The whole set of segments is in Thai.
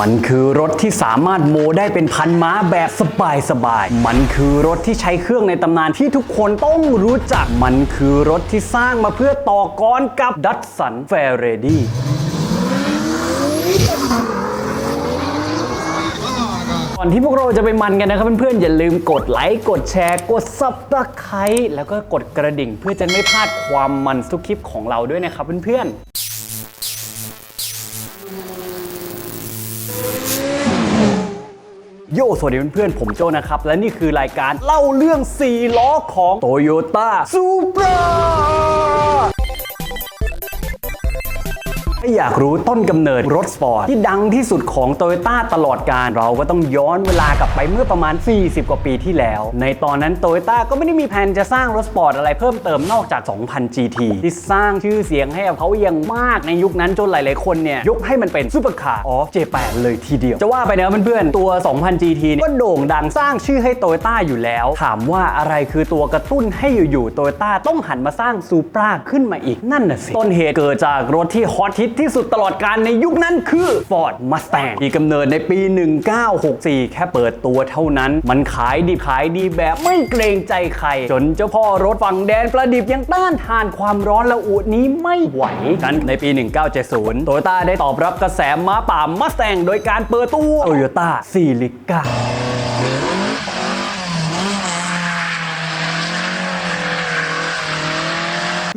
มันคือรถที่สามารถโมได้เป็นพันม้าแบบสบายสบายๆมันคือรถที่ใช้เครื่องในตำนานที่ทุกคนต้องรู้จัก มันคือรถที่สร้างมาเพื่อต่อกรกับดัตสันแฟเรดี้ก่อนที่พวกเราจะไปมันกันนะครับเพื่อนๆ อย่าลืมกดไลค์ กดแชร์ กด subscribe แล้วก็กดกระดิ่ง เพื่อจะไม่พลาดความมันทุกคลิปของเราด้วยนะครับเพื่อนๆ โยสวัสดีเพื่อนๆ ผมโจนะครับ และนี่คือรายการเล่าเรื่อง 4 ล้อของ Toyota Supra ถ้าอยากรู้ต้นกำเนิดรถสปอร์ตที่ดังที่สุดของโตโยต้าตลอดการเราก็ต้องย้อนเวลากลับไปเมื่อประมาณ 40 กว่าปีที่แล้ว ในตอนนั้นโตโยต้าก็ไม่ได้มีแผนจะสร้างรถสปอร์ตอะไรเพิ่มเติมนอกจาก 2000 GT ที่สร้างชื่อเสียงให้กับเขาอย่างมากในยุคนั้นจนหลายๆคนเนี่ยยกให้มันเป็นซูเปอร์คาร์ออฟ J8 เลยทีเดียว จะว่าไปนะเพื่อนๆตัว 2000 GT เนี่ยก็โด่งดังสร้างชื่อให้โตโยต้าอยู่แล้ว ถามว่าอะไรคือตัวกระตุ้นให้อยู่ๆโตโยต้าต้องหันมาสร้างซูปราขึ้นมาอีกนั่นน่ะสิต้นเหตุเกิดจากรถที่ฮอตฮิตที่สุดตลอดการในยุคนั้นคือ Ford Mustang ที่กำเนิดในปี 1964 แค่เปิดตัวเท่านั้น มันขายดีขายดีแบบไม่เกรงใจใคร จนเจ้าพ่อรถฝั่งแดนประดิบยังต้านทานความร้อนละอุนี้ไม่ไหวกันในปี 1970 โตโยต้าได้ตอบรับกระแสม้าป่ามัสแตงโดยการเปิดตัวโตโยต้าซีลิก้า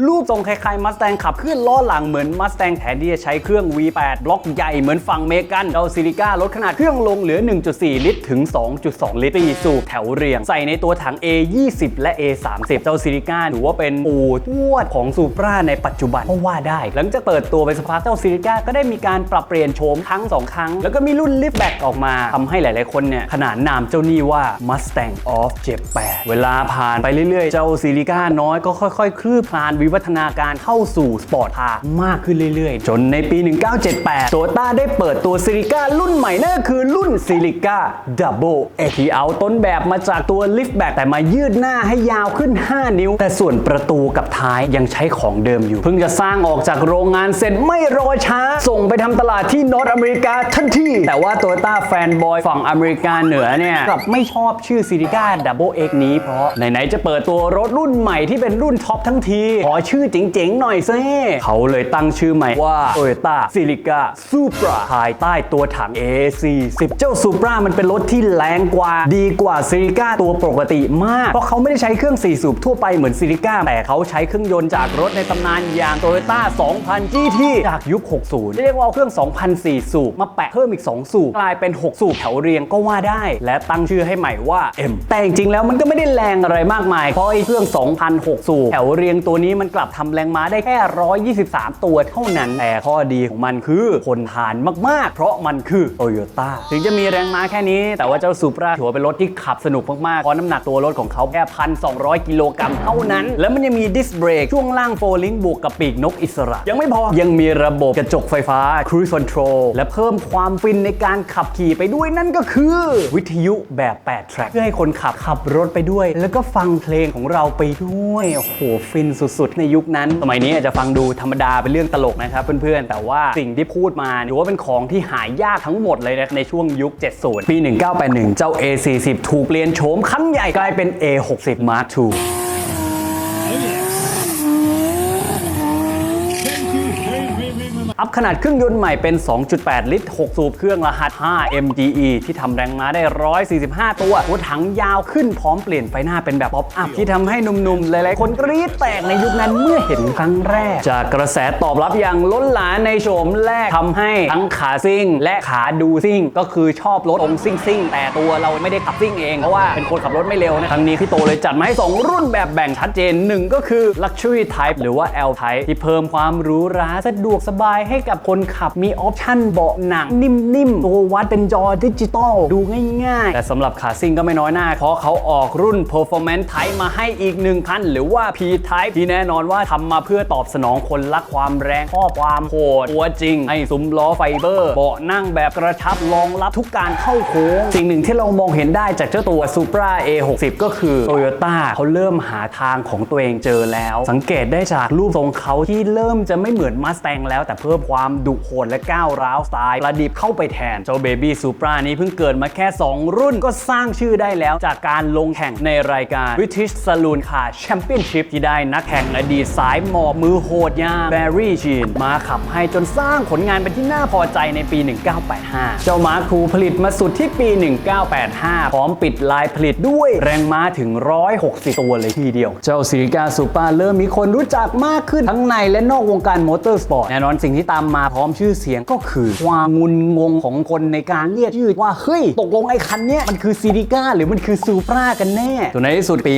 รูปทรงคล้ายๆมัสแตงขับเคลื่อนล้อหลังเหมือนมัสแตงแทนที่จะใช้เครื่อง V8 บล็อกใหญ่เหมือนฝั่งเมกันเจ้าซิลิก้าลดขนาดเครื่องลงเหลือ 1.4 ลิตรถึง 2.2 ลิตรสี่สูบแถวเรียง ใส่ในตัวถัง A20 และ A30 เจ้าซิลิก้าถือว่าเป็นปูทวดของซูปราในปัจจุบันก็ว่าได้ หลังจากเปิดตัวไปสักพักเจ้าซิลิก้าก็ได้มีการปรับเปลี่ยนโฉมครั้งสองครั้ง แล้วก็มีรุ่นลิฟต์แบ็กออกมาทำให้หลายๆคนเนี่ย ขนานนามเจ้านี่ว่า Mustang of Japan เวลาผ่านไปเรื่อยๆ เจ้าซิลิก้าน้อยก็ค่อยๆ คลืบคลานวิวัฒนาการเข้าสู่สปอร์ตคาร์มากขึ้นเรื่อยๆ จนในปี 1978 โตต้าได้เปิดตัวซิลิก้ารุ่นใหม่นั่นก็คือรุ่นซิลิก้าดับเบิลเอที่เอาต้นแบบมาจากตัวลิฟต์แบ็กแต่มายืดหน้าให้ยาวขึ้น 5 นิ้ว แต่ส่วนประตูกับท้ายยังใช้ของเดิมอยู่ เพิ่งจะสร้างออกจากโรงงานเสร็จไม่รอช้า ส่งไปทำตลาดที่นอร์ทอเมริกาทันทีแต่ว่าโตต้าแฟนบอยฝั่งอเมริกาเหนือเนี่ยกลับไม่ชอบชื่อซิลิก้าดับเบิลเอ็กนี้เพราะไหนๆจะเปิดตัวรถรุ่นใหม่ที่เป็นรุ่นท็อปทั้งทีขอชื่อเจ๋งๆหน่อยซิเขาเลยตั้งชื่อใหม่ว่า Toyota Celica Supra ภายใต้ตัวถัง A40 เจ้า Supra มันเป็นรถที่แรงกว่า ดีกว่า Celica ตัวปกติมาก เพราะเขาไม่ได้ใช้เครื่อง4สูบทั่วไปเหมือน Celica แต่เขาใช้เครื่องยนต์จากรถในตำนานอย่าง Toyota 2000 GT จากยุค 60 เรียกว่าเอาเครื่อง 2004 สูบ มาแปะเพิ่มอีก 2 สูบ กลายเป็น 6 สูบแถวเรียงก็ว่าได้ และตั้งชื่อให้ใหม่ว่า M แต่จริงๆแล้วมันก็ไม่ได้แรงอะไรมากมายเพราะไอ้เครื่อง 2006 สูบแถวเรียงตัวนี้มันกลับทำแรงม้าได้แค่ 123 ตัวเท่านั้น แต่ข้อดีของมันคือคนทานมาก ๆ เพราะมันคือโตโยต้าถึงจะมีแรงม้าแค่นี้ แต่ว่าเจ้าซูปราถือว่าเป็นรถที่ขับสนุกมากๆเพราะน้ำหนักตัวรถของเขาแค่ 1,200 กิโลกรัมเท่านั้น แล้วมันยังมีดิสเบรกช่วงล่างโฟลิงบวกกับปีกนกอิสระ ยังไม่พอยังมีระบบกระจกไฟฟ้า Cruise Control และเพิ่มความฟินในการขับขี่ไปด้วยนั่นก็คือ วิทยุแบบ 8 แทร็กเพื่อให้คนขับขับรถไปด้วย แล้วก็ฟังเพลงของเราไปด้วยโอ้โหฟินสุดในยุคนั้น สมัยนี้อาจจะฟังดูธรรมดาเป็นเรื่องตลกนะครับเพื่อนๆ แต่ว่าสิ่งที่พูดมาถือว่าเป็นของที่หายากทั้งหมดเลยนะในช่วงยุค 70 ปี 1981 เจ้า A40 ถูกเปลี่ยนโฉมครั้งใหญ่กลายเป็น A60 Mark II อัพขนาดเครื่องยนต์ใหม่เป็น 2.8 ลิตร 6 สูบเครื่องรหัส 5 MGE ที่ทำแรงม้าได้ 145 ตัวหัวถังยาวขึ้นพร้อมเปลี่ยนไฟหน้าเป็นแบบป๊อปอัพที่ทำให้หนุ่มๆ หลายๆ คนกรี๊ดแตกในยุคนั้นเมื่อเห็นครั้งแรก จากกระแสตอบรับอย่างล้นหลามในโฉมแรกทำให้ทั้งขาซิ่ง และขาดูซิ่ง ก็คือชอบรถองซิ่งซิ่งๆแต่ตัวเราไม่ได้ขับซิ่งเองเพราะว่าเป็นคนขับรถไม่เร็วนะครั้งนี้พี่โตเลยจัดมาให้ 2 รุ่นแบบแบ่งชัดเจนหนึ่งก็คือ Luxury Type หรือว่า L Type ที่เพิ่มความหรูหราสะดวกสบายให้กับคนขับมีออปชั่นเบาะหนังนิ่มๆตัววัดเป็นจอดิจิตอลดูง่ายๆ แต่สำหรับขาซิ่งก็ไม่น้อยหน้า เพราะเขาออกรุ่น Performance Type มาให้อีกหนึ่งคัน หรือว่า P Type ที่แน่นอนว่าทำมาเพื่อตอบสนองคนรักความแรงข้อความโหดตัวจริง ให้ซุ้มล้อไฟเบอร์เบาะนั่งแบบกระชับรองรับทุกการเข้าโค้ง สิ่งหนึ่งที่เรามองเห็นได้จากเจ้าตัว Supra A60 ก็คือ Toyota เขาเริ่มหาทางของตัวเองเจอแล้ว สังเกตได้จากรูปทรงเขาที่เริ่มจะไม่เหมือน Mustang แล้วแต่เพิ่มพิ่มความดุโหดและก้าวร้าวสไตล์ประดิบเข้าไปแทน เจ้าเบบี้ซูปรานี้เพิ่งเกิดมาแค่ 2 รุ่นก็สร้างชื่อได้แล้ว จากการลงแข่งในรายการ British Saloon Car Championship ที่ได้นักแข่งอดีตสายหมอบมือโหดอย่างแบร์รี่ชีนมาขับให้จนสร้างผลงานเป็นที่น่าพอใจในปี 1985 เจ้ามาครูผลิตมาสุดที่ปี 1985 พร้อมปิดลายผลิตด้วยแรงม้าถึง 160 ตัวเลยทีเดียว เจ้าซิริกาซูปร์เริ่มมีคนรู้จักมากขึ้นทั้งในและนอกวงการมอเตอร์สปอร์ตแน่นอนสิ่งที่ตามมาพร้อมชื่อเสียงก็คือความงุนงงของคนในการเรียกชื่อว่า เฮ้ย ตกลงไอ้คันเนี้ยมันคือซิริก้าหรือมันคือซูปรากันแน่จนในที่สุดปี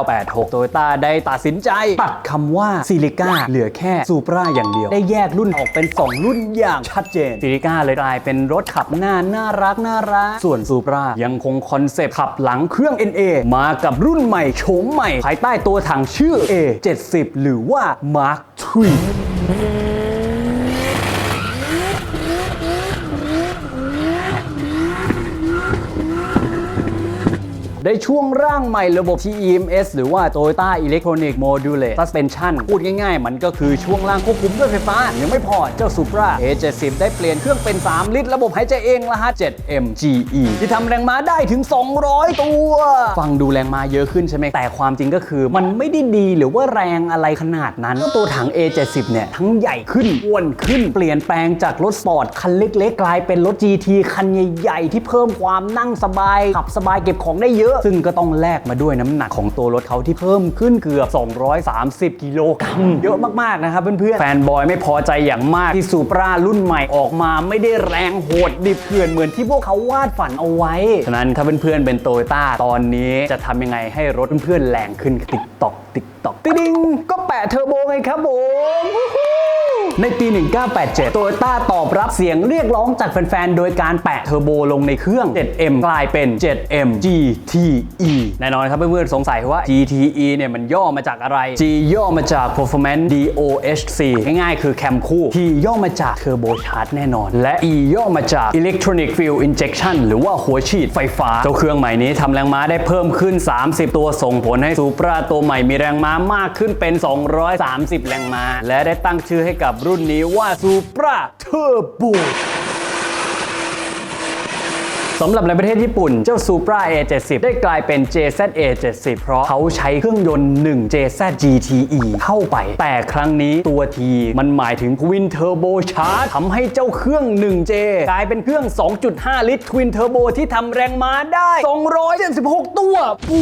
1986โตโยต้าได้ตัดสินใจตัดคำว่าซิริก้าเหลือแค่ซูปราอย่างเดียว ได้แยกรุ่นออกเป็น 2 รุ่นอย่างชัดเจนซิริก้าเลยกลายเป็นรถขับหน้าน่ารักน่ารักส่วนซูปรายังคงคอนเซปต์ขับหลังเครื่อง NA มากับรุ่นใหม่โฉมใหม่ ภายใต้ตัวถังชื่อ A70 หรือว่า Mark III ได้ช่วงร่างใหม่ระบบ TEMS หรือว่า Toyota Electronic Module Suspension พูดง่ายๆ มันก็คือช่วงล่างควบคุมด้วยไฟฟ้า ยังไม่พอเจ้า Supra A70 ได้เปลี่ยนเครื่องเป็น 3 ลิตร ระบบหายใจเองละฮะ 7MGE ที่ทำแรงม้าได้ถึง 200 ตัว ฟังดูแรงม้าเยอะขึ้นใช่ไหมแต่ความจริงก็คือมันไม่ได้ดีหรือว่าแรงอะไรขนาดนั้นตัวถัง A70 เนี่ยทั้งใหญ่ขึ้นอ้วนขึ้นเปลี่ยนแปลงจากรถสปอร์ตคันเล็ก ๆ กลายเป็นรถ GT คันใหญ่ๆที่เพิ่มความนั่งสบายขับสบายเก็บของได้เยอะซึ่งก็ต้องแลกมาด้วยน้ำหนักของตัวรถเขาที่เพิ่มขึ้นเกือบ 230 กิโลกรัมเยอะมากๆนะครับเพื่อนๆแฟนบอยไม่พอใจอย่างมากที่ซูปรารุ่นใหม่ออกมาไม่ได้แรงโหดดิบเถื่อนเหมือนที่พวกเขาวาดฝันเอาไว้ ฉะนั้นถ้าเพื่อนๆเป็นโตโยต้าตอนนี้จะทำยังไงให้รถเพื่อนๆแรงขึ้นติ๊กตอกติ๊กตอกติ๊งก็แปะเทอร์โบไงครับผมวู้ฮู้ ในปี 1987 โตโยต้าตอบรับเสียงเรียกร้องจากแฟนๆ โดยการแปะเทอร์โบลงในเครื่อง 7M กลายเป็น 7M GTE แน่นอนครับเพื่อนๆ สงสัยว่า GTE เนี่ยมันย่อมาจากอะไร G ย่อมาจาก Performance DOHC ง่ายๆ คือแคมคู่ T ย่อมาจาก Turbo Charge แน่นอน และ E ย่อมาจาก Electronic Fuel Injection หรือว่าหัวฉีดไฟฟ้า เจ้าเครื่องใหม่นี้ทำแรงม้าได้เพิ่มขึ้น 30 ตัวส่งผลให้ซูปราตัวใหม่มีแรงม้ามากขึ้นเป็น 230 แรงม้า และได้ตั้งชื่อให้กับรุ่นนี้ว่า Supra Turbo สำหรับในประเทศญี่ปุ่น เจ้า Supra A70 ได้กลายเป็น JZ A70 เพราะเขาใช้เครื่องยนต์ 1 JZ GTE เข้าไป แต่ครั้งนี้ตัว T มันหมายถึง Twin Turbo Charge ทำให้เจ้าเครื่อง 1J กลายเป็นเครื่อง 2.5 ลิตร Twin Turbo ที่ทำแรงม้าได้ 276 ตัว ปู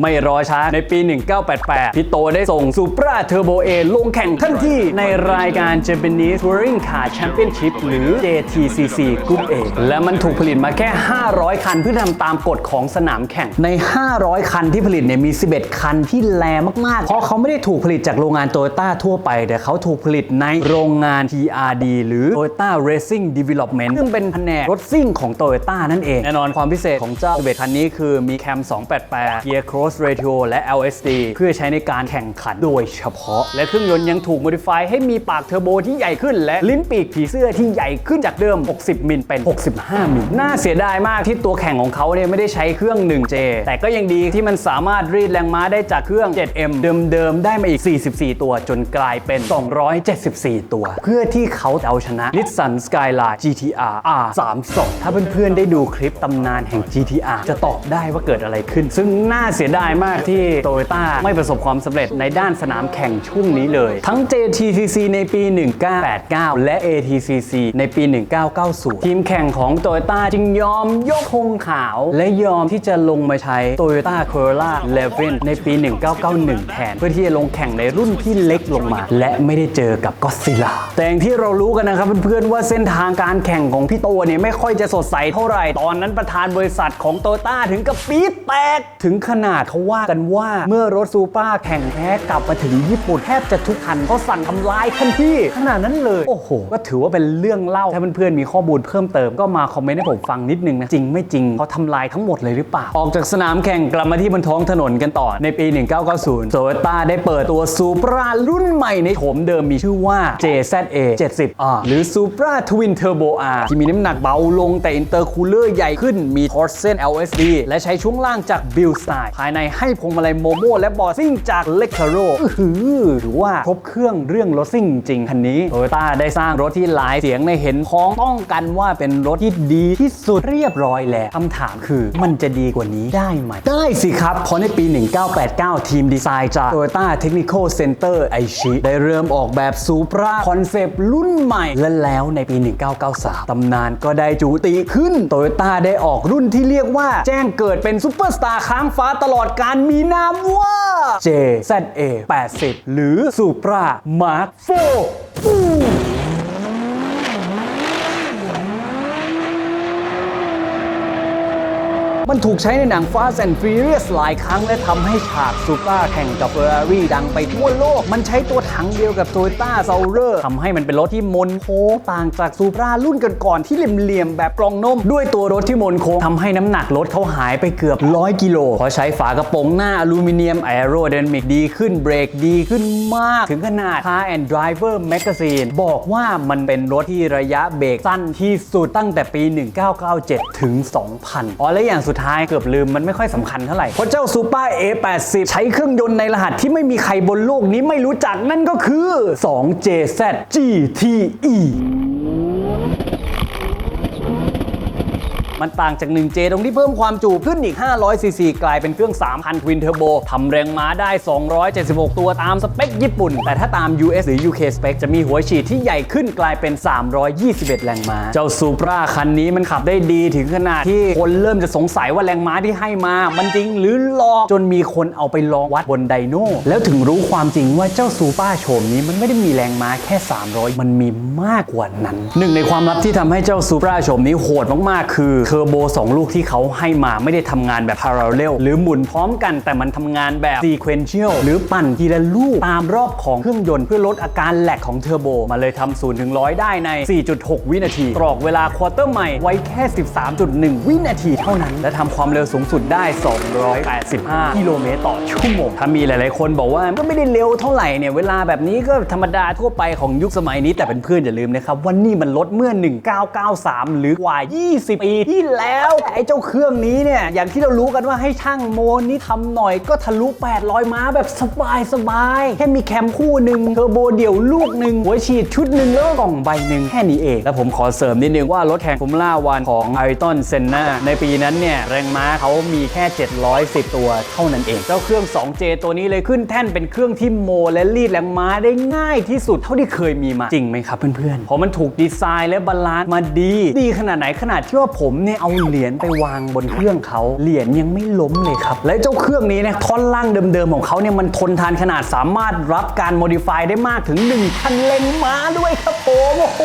ไม่รอช้าในปี 1988 พี่โตได้ส่ง Supra Turbo A ลงแข่งทันทีในรายการ Japanese Touring Car Championship หรือ JTCC Group A และมันถูกผลิตมาแค่ 500 คันเพื่อทำตามกฎของสนามแข่ง ใน 500 คันที่ผลิตเนี่ยมี 11 คันที่แลมาก ๆ เพราะเขาไม่ได้ถูกผลิตจากโรงงานโตโยต้าทั่วไป แต่เขาถูกผลิตในโรงงาน TRD หรือ Toyota Racing Development ซึ่งเป็นแผนกรถซิ่งของโตโยต้านั่นเอง แน่นอนความพิเศษของเจ้าเบคันนี้คือมีแคม 288 Gear Cross Radio และ LSD เพื่อใช้ในการแข่งขันโดยเฉพาะ และเครื่องยนต์ยังถูกโมดิฟายให้มีปากเทอร์โบที่ใหญ่ขึ้น และลิ้นปีกผีเสื้อที่ใหญ่ขึ้นจากเดิม 60 มิลเป็น 65 มิล น่าเสียดายมากที่ตัวแข่งของเขาเนี่ยไม่ได้ใช้เครื่อง 1J แต่ก็ยังดีที่มันสามารถรีดแรงม้าได้จากเครื่อง 7M เดิมๆ ได้มาอีก 44 ตัว จนกลายเป็น 274 ตัว เพื่อที่เขาจะเอาชนะ Nissan Skyline GTR R32 ถ้าเพื่อนๆได้ดูคลิปตำนานแห่ง GTR จะตอบได้ว่าเกิดอะไรขึ้น ซึ่งน่าเสียดายมากที่โตโยต้าไม่ประสบความสำเร็จในด้านสนามแข่งช่วงนี้เลย ทั้ง JTCC ในปี 1989 และ ATCC ในปี 1990 ทีมแข่งของโตโยต้าจึงยอมยกธงขาว และยอมที่จะลงมาใช้ Toyota Corolla 11 ในปี 1991 แทน เพื่อที่จะลงแข่งในรุ่นที่เล็กลงมา และไม่ได้เจอกับก็ซิล่าแต่อย่างที่เรารู้กันนะครับเพื่อนๆว่าเส้นทางการแข่งของพี่โตเนี่ยไม่ค่อยจะสดใสเท่าไหร่ ตอนนั้นประธานบริษัทของโตโยต้าถึงกับปี๊ดแตกถึงขนาดเขาว่ากันว่าเมื่อรถซูเปอร์แข่งแพ้กลับมาถึงญี่ปุ่นแทบจะทุกคันเขาสั่งทำลายทันทีขนาดนั้นเลย โอ้โห ก็ถือว่าเป็นเรื่องเล่า ถ้าเพื่อนๆมีข้อมูลเพิ่มเติมก็มาคอมเมนต์ให้ผมฟังนิดนึงนะ จริงไม่จริงเขาทำลายทั้งหมดเลยหรือเปล่า ออกจากสนามแข่งกลับมาที่บนท้องถนนกันต่อในปี 1990โตโยต้าได้เปิดตัวซูเปอรารุ่นใหม่ในโฉมเดิมมีชื่อว่า JZA 70R หรือ Supra Twin Turbo R ที่มีน้ำหนักเบาลงแต่อินเตอร์คูลเลอร์ใหญ่ขึ้นมีทอร์เซน LSD และใช้ช่วงล่างจาก Build Style ภายในให้พวงมาลัยโมโมและบอร์ซิ่งจากเลคาโรหือหรือว่าครบเครื่องเรื่องรถซิ่งจริงคันนี้โตโยต้าได้สร้างรถที่หลายเสียงในเห็นพ้องต้องกันว่าเป็นรถที่ดีที่สุดเรียบร้อยแล้วคำถามคือมันจะดีกว่านี้ได้ไหม ได้สิครับ เพราะในปี 1989 ทีมดีไซน์จาก Toyota Technical Center ไอชิได้เริ่มออกแบบซูปราคอนเซปต์รุ่นใหม่ และแล้วในปี 1993 ตำนานก็ได้จูติขึ้นโตโยต้าได้ออกรุ่นที่เรียกว่าแจ้งเกิดเป็นซูเปอร์สตาร์ค้างฟ้าตลอดการมีนามว่า JZA 80 หรือ Supra Mark 4 มันถูกใช้ในหนัง Fast and Furious หลายครั้งและทำให้ฉากซูเปอร์แข่งกับ Ferrari ดังไปทั่วโลก มันใช้ตัวถังเดียวกับ Toyota s a u r e r ทำให้มันเป็นรถที่มนโค้งต่างจากซูปรารุ่นก่อนๆที่เหลี่ยมๆแบบกล่องนม ด้วยตัวรถที่มนโค้งทำให้น้ำหนักรถเขาหายไปเกือบ 100 กิโลเพราะใช้ฝากระโปรงหน้าอลูมิเนียม Aerodynamic ดีขึ้นเบรกดีขึ้นมาก ถึงขนาด Car and Driver Magazine บอกว่ามันเป็นรถที่ระยะเบรกสั้นที่สุดตั้งแต่ปี 1997 ถึง 2000 อ๋อและอย่างสุดท้ายเกือบลืมมันไม่ค่อยสำคัญเท่าไหร่ เพราะเจ้าซูเปอร์ A80 ใช้เครื่องยนต์ในรหัสที่ไม่มีใครบนโลกนี้ไม่รู้จักนั่นก็คือ 2JZ GTE มันต่างจาก 1J ตรงที่เพิ่มความจุขึ้นอีก 500ซีซีกลายเป็นเครื่อง 3,000ทวินเทอร์โบทำแรงม้าได้ 276 ตัวตามสเปคญี่ปุ่น แต่ถ้าตาม US หรือ UK สเปคจะมีหัวฉีดที่ใหญ่ขึ้นกลายเป็น 321 แรงม้า เจ้าซูปราคันนี้มันขับได้ดีถึงขนาดที่คนเริ่มจะสงสัยว่าแรงม้าที่ให้มา มันจริงหรือหลอกจนมีคนเอาไปลองวัดบนไดโน่แล้วถึงรู้ความจริงว่าเจ้าซูปราโฉมนี้มันไม่ได้มีแรงม้าแค่ 300 มันมีมากกว่านั้น หนึ่งในความลับที่ทำให้เจ้าซูปราโฉมนี้โหดมากๆ คืออร์โบ2 ลูกที่เขาให้มาไม่ได้ทำงานแบบ parallel หรือหมุนพร้อมกันแต่มันทำงานแบบ sequential หรือปั่นทีละลูกตามรอบของเครื่องยนต์เพื่อลดอาการแหลกของเทอร์โบมาเลยทำ0ถึง100 ได้ใน 4.6 วินาทีกรอกเวลาควอเตอร์ใหม่ไว้แค่ 13.1 วินาทีเท่านั้น และทำความเร็วสูงสุดได้ 285 กิโลเมตรต่อชั่วโมงถ้ามีหลายๆ คนบอกว่าก็ไม่ได้เร็วเท่าไหร่เนี่ยเวลาแบบนี้ก็ธรรมดาทั่วไปของยุคสมัยนี้แต่เป็นเพื่อนอย่าลืมนะครับว่านี่มันลดเมื่อ 1993 หรือกว่า 20 ปีแล้วไอ้เจ้าเครื่องนี้เนี่ยอย่างที่เรารู้กันว่าให้ช่างโมนี่ทำหน่อยก็ทะลุ 800 ม้าแบบสบายสบายๆแค่มีแคมคู่หนึ่งเทอร์โบเดี่ยวลูกหนึ่งหัวฉีดชุดหนึ่งแล้วก็กล่องใบหนึ่งแค่นี้เอง แล้วผมขอเสริมนิดนึงว่ารถแข่งฟอร์มูล่าวันของไอร o นเซนนาในปีนั้นเนี่ยแรงม้าเขามีแค่ 710 ตัวเท่านั้นเอง เจ้าเครื่อง 2J ตัวนี้เลยขึ้นแท่นเป็นเครื่องที่โมและรีดแรงม้าได้ง่ายที่สุดเท่าที่เคยมีมาจริงไหมครับเพื่อนๆเพราะมันถูกดีไซน์และบาลานซ์มาดี ดีขนาดไหนขนาดที่ว่าผมเนี่ยเอาเหรียญไปวางบนเครื่องเขา เหรียญยังไม่ล้มเลยครับ และเจ้าเครื่องนี้เนี่ยท่อนล่างเดิมๆของเขาเนี่ยมันทนทานขนาดสามารถรับการโมดิฟายได้มากถึง 1,000 เลนม้าด้วยครับผมโอ้โห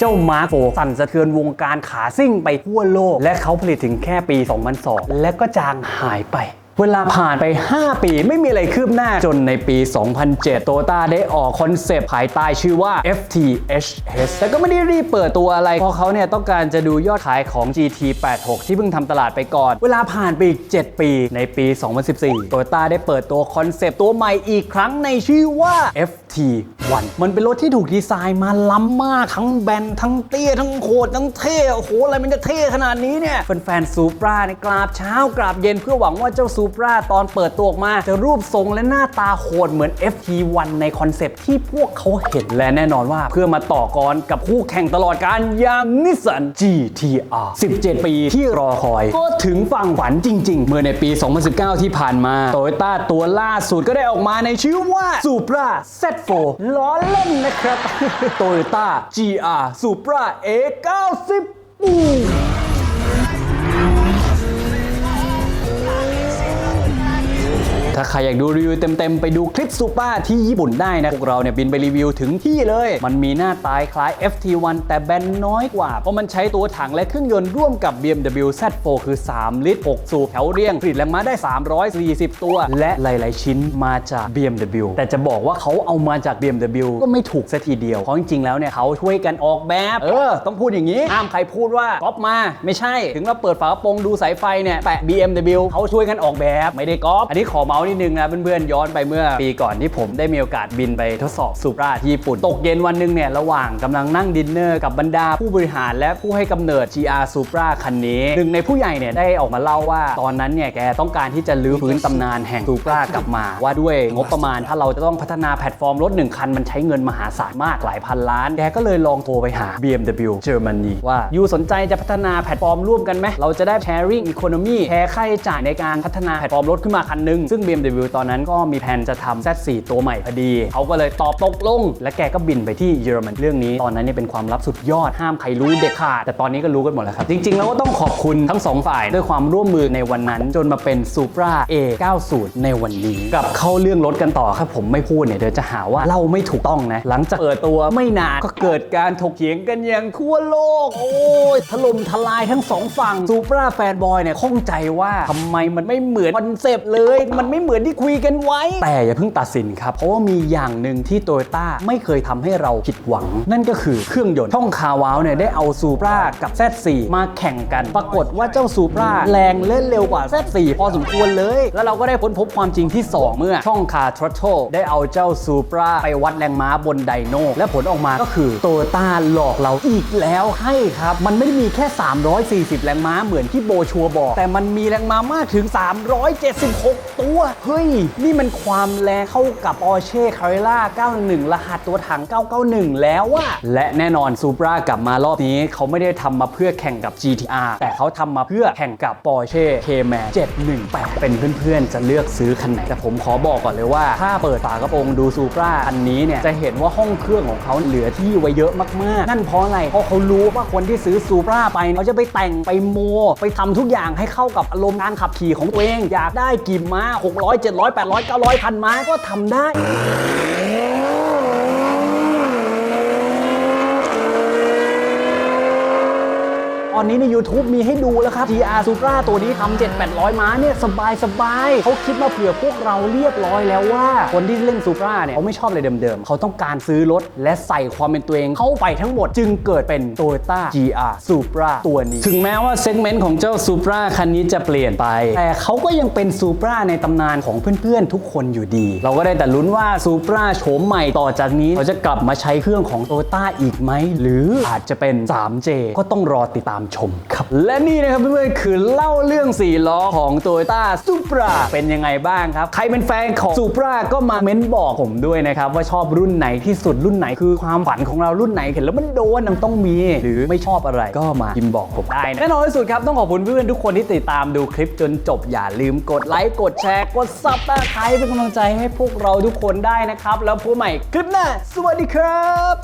เจ้ามาร์คโฟสั่นสะเทือนวงการขาซิ่งไปทั่วโลก และเขาผลิตถึงแค่ปี 2002 และก็จางหายไป เวลาผ่านไป 5 ปีไม่มีอะไรคืบหน้าจนในปี 2007 โตต้าได้ออกคอนเซปต์ภายใต้ชื่อว่า FTHS แต่ก็ไม่ได้รีบเปิดตัวอะไร เพราะเขาเนี่ยต้องการจะดูยอดขายของ GT86 ที่เพิ่งทำตลาดไปก่อน เวลาผ่านไปอีก 7 ปีในปี 2014 โตต้าได้เปิดตัวคอนเซปต์ตัวใหม่อีกครั้งในชื่อว่า FT1 มันเป็นรถที่ถูกดีไซน์มาล้ำมาก ทั้งแบนทั้งเตี้ยทั้งโคตรทั้งเท่โอ้โหอะไรมันจะเท่ขนาดนี้เนี่ยแฟนๆซูปราเนี่ยกราบเช้ากราบเย็นเพื่อหวังว่าเจ้าซููปราตอนเปิดตัวออกมา จะรูปทรงและหน้าตาโหดเหมือน FT1 ในคอนเซปที่พวกเขาเห็นและแน่นอนว่า เพื่อมาต่อกรกับคู่แข่งตลอดการอย่างนิสสัน GTR 17 ปีที่รอคอย ก็ถึงฝั่งฝันจริง ๆ เมื่อในปี 2019 ที่ผ่านมาโตโยต้าตัวล่าสุดก็ได้ออกมาในชื่อว่า Supra Z4 ล้อเล่นนะครับโตโยต้า GR Supra A90 ปู ถ้าใครอยากดูรีวิวเต็มๆ ไปดูคลิปซูเปอร์ที่ญี่ปุ่นได้นะ พวกเราเนี่ยบินไปรีวิวถึงที่เลย มันมีหน้าตายคล้าย FT1 แต่แบนน้อยกว่า เพราะมันใช้ตัวถังและเครื่องยนต์ร่วมกับ BMW Z4 คือ 3 ลิตร 6 สูบแถวเรียงผลิตแรงม้าได้ 340 ตัว และหลายๆ ชิ้นมาจาก BMW แต่จะบอกว่าเขาเอามาจาก BMW ก็ไม่ถูกซะทีเดียวเพราะจริงๆแล้วเนี่ยเขาช่วยกันออกแบบ เออ ต้องพูดอย่างนี้ห้ามใครพูดว่าก๊อปมาไม่ใช่ถึงเราเปิดฝากระโปรงดูสายไฟเนี่ยแปะ BMW เขาช่วยกันออกแบบไม่ได้ก๊อปอันนี้ขอเมาส์นิดนึงนะเพื่อนๆย้อนไปเมื่อปีก่อนที่ผมได้มีโอกาสบินไปทดสอบซูปราที่ญี่ปุ่น ตกเย็นวันหนึงเนี่ยระหว่างกำลังนั่งดินเนอร์กับบรรดาผู้บริหารและผู้ให้กำเนิด GR Supra คันนี้หนึ่งในผู้ใหญ่เนี่ยได้ออกมาเล่าว่า ตอนนั้นเนี่ยแกต้องการที่จะลื้อฟื้นตำนานแห่ง Supra กลับมา ว่าด้วยงบประมาณถ้าเราจะต้องพัฒนาแพลตฟอร์มรถหนึ่งคันมันใช้เงินมหาศาลมากหลายพันล้าน แกก็เลยลองโทรไปหา BMW Germany ว่ายูสนใจจะพัฒนาแพลตฟอร์มร่วมกันไหมเราจะได้ sharing economy แชร์ค่าใช้จ่ายในการพัฒนาแพลตฟอร์มรถขึ้นมาคันนึงซึ่ง BMW ตอนนั้นก็มีแผนจะทำ Z4 ตัวใหม่พอดี เขาก็เลยตอบตกลง และแกก็บินไปที่เยอรมันเรื่องนี้ ตอนนั้นเนี่ยเป็นความลับสุดยอดห้ามใครรู้เด็ดขาด แต่ตอนนี้ก็รู้กันหมดแล้วครับ จริงๆ แล้วก็ต้องขอบคุณทั้งสองฝ่ายด้วยความร่วมมือในวันนั้น จนมาเป็น Supra A90 ในวันนี้กลับเข้าเรื่องรถกันต่อครับผมไม่พูดเนี่ยเดี๋ยวจะหาว่าเราไม่ถูกต้องนะ หลังจากเปิดตัวไม่นานก็เกิดการถกเถียงกันอย่างทั่วโลก โอ้ยถล่มทลายทั้งสองฝั่ง Supra แฟนบอยเนี่ยข้องใจว่าทำไมมันไม่เหมือนคอนเซปต์เลย มันไม่เหมือนที่คุยกันไว้ แต่อย่าเพิ่งตัดสินครับ เพราะว่ามีอย่างหนึ่งที่โตโยต้าไม่เคยทำให้เราผิดหวัง นั่นก็คือเครื่องยนต์ช่องคาวาวเนี่ยได้เอา Supra กับ Z4 มาแข่งกัน ปรากฏว่าเจ้า Supra แรงเล่นเร็วกว่า Z4 พอสมควรเลย แล้วเราก็ได้ค้นพบความจริงที่ 2 เมื่อช่องคา Throttle ได้เอาเจ้า Supra ไปวัดแรงม้าบนไดโนและผลออกมาก็คือโตโยต้าหลอกเราอีกแล้วให้ครับ มันไม่ได้มีแค่ 340 แรงม้าเหมือนที่โบชัวบอก แต่มันมีแรงม้ามากถึง 376 ตัวเฮ้ย นี่มันความแรงเข้ากับ Porsche Carrera 911รหัสตัวถัง 991 แล้วอะและแน่นอน Supra กลับมารอบนี้เขาไม่ได้ทำมาเพื่อแข่งกับ GTR แต่เขาทำมาเพื่อแข่งกับ Porsche Cayman 718 เป็นเพื่อนๆ จะเลือกซื้อคันไหน แต่ผมขอบอกก่อนเลยว่า ถ้าเปิดฝากระโปรงดู Supra อันนี้เนี่ย จะเห็นว่าห้องเครื่องของเขาเหลือที่ไว้เยอะมากๆ นั่นเพราะอะไร เพราะเขารู้ว่าคนที่ซื้อ Supra ไปเขาจะไปแต่งไปโม ไปทำทุกอย่างให้เข้ากับอารมณ์การขับขี่ของตัวเอง อยากได้กี่ม้า600 700 800 900พันม้าก็ทำได้ อนนี้ใน YouTube มีให้ดูแล้วครับ GR Supra ตัวนี้ทำ7 800 ม้าเนี่ยสบายสบายเขาคิดมาเผื่อพวกเราเรียบร้อยแล้วว่า คนที่เล่น Supra เนี่ยเขาไม่ชอบอะไรเดิมๆ เขาต้องการซื้อรถและใส่ความเป็นตัวเองเข้าไปทั้งหมดจึงเกิดเป็น Toyota GR Supra ตัวนี้ ถึงแม้ว่าเซกเมนต์ของเจ้า Supra คันนี้จะเปลี่ยนไป แต่เขาก็ยังเป็น Supra ในตำนานของเพื่อนๆ ทุกคนอยู่ดี เราก็ได้แต่ลุ้นว่า Supra โฉมใหม่ต่อจากนี้เขาจะกลับมาใช้เครื่องของ Toyota อีกไหมหรืออาจจะเป็น 3J ก็ต้องรอติดตามชมครับ และนี่นะครับเพื่อนๆคือเล่าเรื่อง4ล้อของ Toyota Supra เป็นยังไงบ้างครับ ใครเป็นแฟนของ Supra ก็มาเม้นบอกผมด้วยนะครับ ว่าชอบรุ่นไหนที่สุดรุ่นไหนคือความฝันของเรารุ่นไหนเห็นแล้วมันโดนมันต้องมี หรือไม่ชอบอะไรก็มาพิมพ์บอกผมได้นะแน่นอนที่สุดครับต้องขอบคุณเพื่อนๆทุกคนที่ติดตามดูคลิปจนจบอย่าลืมกดไลค์กดแชร์กดซับตาไครเป็นกำลังใจให้พวกเราทุกคนได้นะครับ แล้วพบใหม่คลิปหน้าสวัสดีครับ